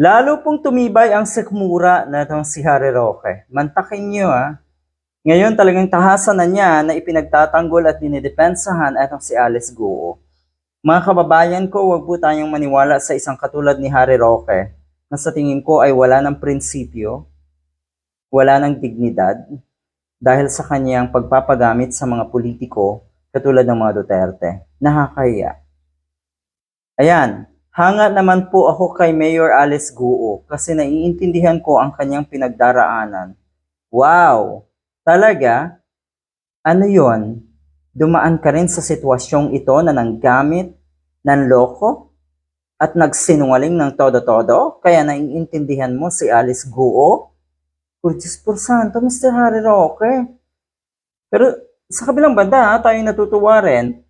Lalo pong tumibay ang sikmura na itong si Harry Roque. Mantakin niyo ah. Ngayon talagang tahasan na niya na ipinagtatanggol at dinidepensahan itong si Alice Guo. Mga kababayan ko, huwag po tayong maniwala sa isang katulad ni Harry Roque na sa tingin ko ay wala ng prinsipyo, wala ng dignidad, dahil sa kanyang pagpapagamit sa mga politiko katulad ng mga Duterte. Nakakahiya. Ayan, hanga naman po ako kay Mayor Alice Guo kasi naiintindihan ko ang kanyang pinagdaraanan. Wow! Talaga? Ano yon? Dumaan ka rin sa sitwasyong ito na nanggamit, nanloko, at nagsinungaling ng todo-todo? Kaya naiintindihan mo si Alice Guo? Por por santo, Mr. Harry Roque. Pero sa kabilang banda, tayo natutuwa rin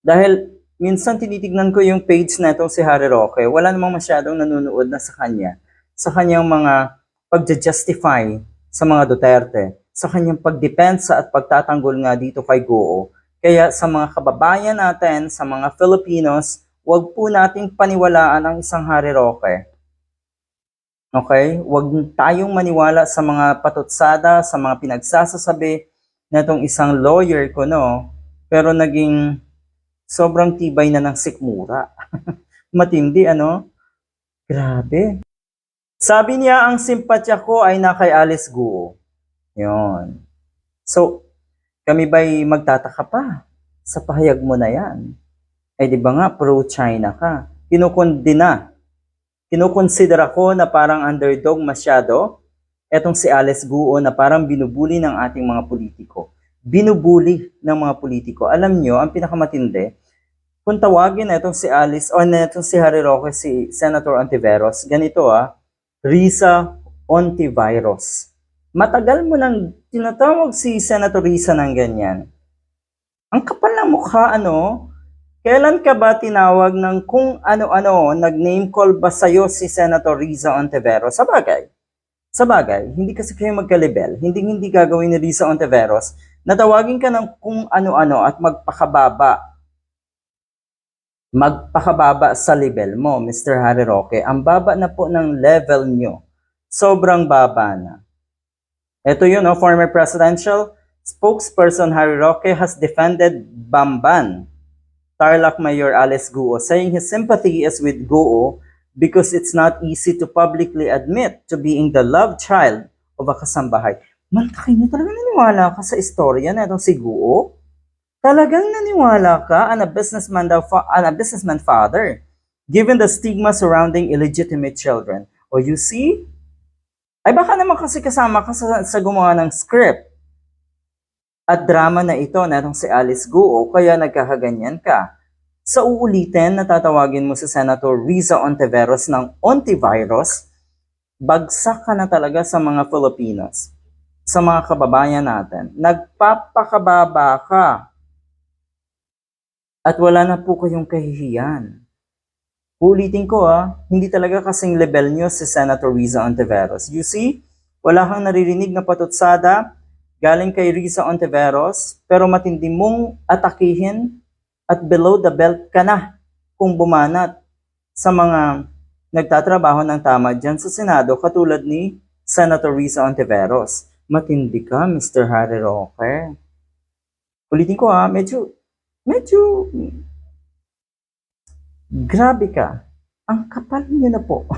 dahil minsan tinitignan ko yung page na itong si Harry Roque, wala namang masyadong nanonood na sa kanya. Sa kanyang mga pagja-justify sa mga Duterte, sa kanyang pagdepensa at pagtatanggol nga dito kay Goo. Kaya sa mga kababayan natin, sa mga Filipinos, wag po nating paniwalaan ang isang Harry Roque. Okay? Huwag tayong maniwala sa mga patutsada, sa mga pinagsasasabi na itong isang lawyer ko, no? Pero naging sobrang tibay na ng sikmura. Matindi, ano? Grabe. Sabi niya, ang simpatya ko ay na kay Alice Guo. Yun. So, kami ba'y magtataka pa sa pahayag mo na yan? Eh, di ba nga, pro-China ka? Kinukundina. Kinukonsidera ko na parang underdog masyado etong si Alice Guo na parang binubuli ng ating mga politiko. Binubuli ng mga politiko. Alam nyo, ang pinakamatindi, kung tawagin na itong si Alice o na itong si Harry Roque, si Senator Ontiveros, ganito ah, Risa Ontivirus. Matagal mo nang tinatawag si Senator Risa ng ganyan. Ang kapal ng mukha, ano? Kailan ka ba tinawag ng kung ano-ano, nag-name call ba sa'yo si Senator Riza Ontiveros? Sa bagay. Sa bagay, hindi kasi kayo magkalibel. Hindi hindi gagawin ni Riza Ontiveros na tawagin ka ng kung ano-ano at magpakababa. Magpakababa sa level mo, Mr. Harry Roque. Ang baba na po ng level nyo. Sobrang baba na. Ito yun, no? former presidential spokesperson Harry Roque has defended Bamban Tarlac Mayor Alice Guo, saying his sympathy is with Guo because it's not easy to publicly admit to being the love child of a kasambahay. Mantakin niyo talaga naniwala ka sa istorya na itong si Guo? Talagang naniwala ka on a businessman daw fa- on a businessman father given the stigma surrounding illegitimate children. O you see? Ay baka naman kasi kasama ka sa, sa gumawa ng script at drama na ito na itong si Alice Guo kaya nagkakaganyan ka. Sa uulitin, natatawagin mo si Senator Riza Ontiveros ng Ontivirus, bagsak ka na talaga sa mga Filipinos, sa mga kababayan natin. Nagpapakababa ka. At wala na po kayong kahihiyan. Ulitin ko ah, hindi talaga kasing level nyo si Senator Riza Ontiveros. You see, wala kang naririnig na patutsada, galing kay Risa Ontiveros, pero matindi mong atakihin at below the belt ka na kung bumanat sa mga nagtatrabaho ng tama dyan sa Senado katulad ni Senator Risa Ontiveros. Matindi ka, Mr. Harry Roque. Ulitin ko ha, medyo, medyo, grabe ka. Ang kapal niyo na po.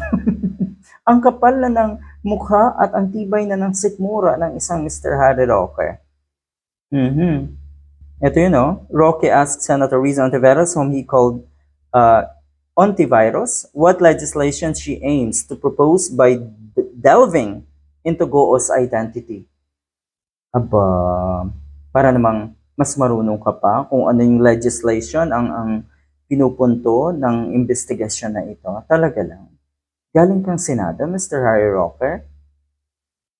ang kapal na ng mukha at ang tibay na ng sikmura ng isang Mr. Harry Roque. Mhm. Ito yun, no? Roque asked Senator Riza Ontiveros, whom he called uh, Ontivirus, what legislation she aims to propose by delving into Go's identity. Aba, para namang mas marunong ka pa kung ano yung legislation ang ang pinupunto ng investigasyon na ito. Talaga lang. Galing kang Senado, Mr. Harry Rocker.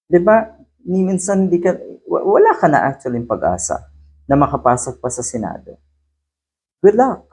Di ba, ni minsan hindi ka, wa- wala ka na actually pag-asa na makapasok pa sa Senado. Good luck!